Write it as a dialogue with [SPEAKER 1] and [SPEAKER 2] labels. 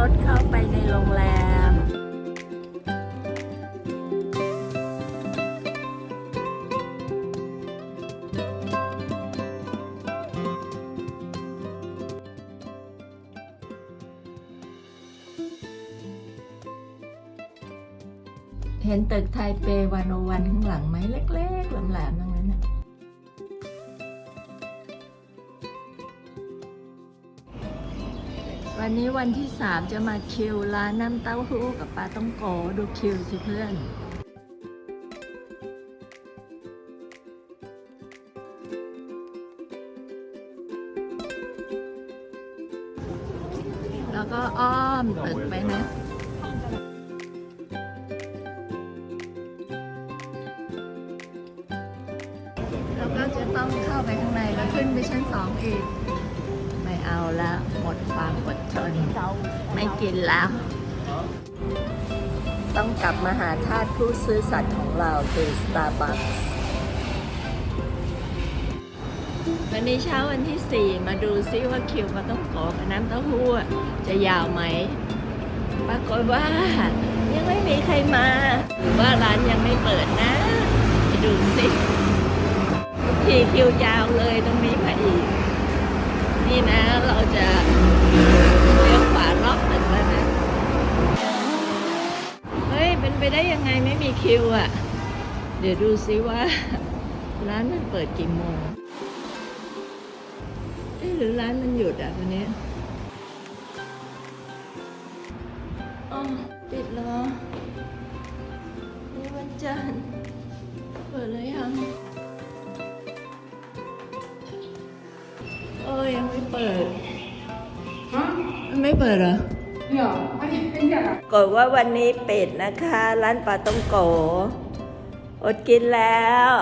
[SPEAKER 1] รถเข้าไปในโรงแรม เห็นตึกไทเปวันโอวันข้างหลังไหมเล็กๆแหลมๆนั่ง วันนี้วันที่สามจะมาคิวร้านน้ำเต้าหู้กับปลาต้องโกดูคิวสิเพื่อนแล้วก็อ้อมตึกไปนะแล้วก็จะต้องเข้าไปข้างในแล้วขึ้นไปชั้นสองอีก เอาละหมดความอดทนไม่กินแล้ว ต้องกลับมาหาทาสผู้ซื้อสัตว์ของเราคือ Starbucks วันนี้เช้าวันที่ 4 มาดูซิว่าคิวมาต้องขอกับน้ำเต้าหู้จะยาวไหม ปรากฏว่า ยังไม่มีใครมา หรือว่าร้านยังไม่เปิดนะ ไปดูสิทุกทีคิวยาวเลยตรงนี้มาอีก นี่นะ เราจะเลี้ยวขวารอบตึกแล้วนะ เฮ้ย เป็นไปได้ยังไงไม่มีคิวอะ เดี๋ยวดูซิว่า ร้านมันเปิดกี่โมงเอ๊ะหรือร้านมันหยุดอะวันนี้อ๋อปิดแล้วนี่วันจันทร์ ยยังไม่เปิดมันไม่เปิดเหรอ
[SPEAKER 2] Ja, maar je bent ja.
[SPEAKER 1] กดว่าวันนี้ปิดนะคะ ร้านปลาต้องโกอดกินแล้ว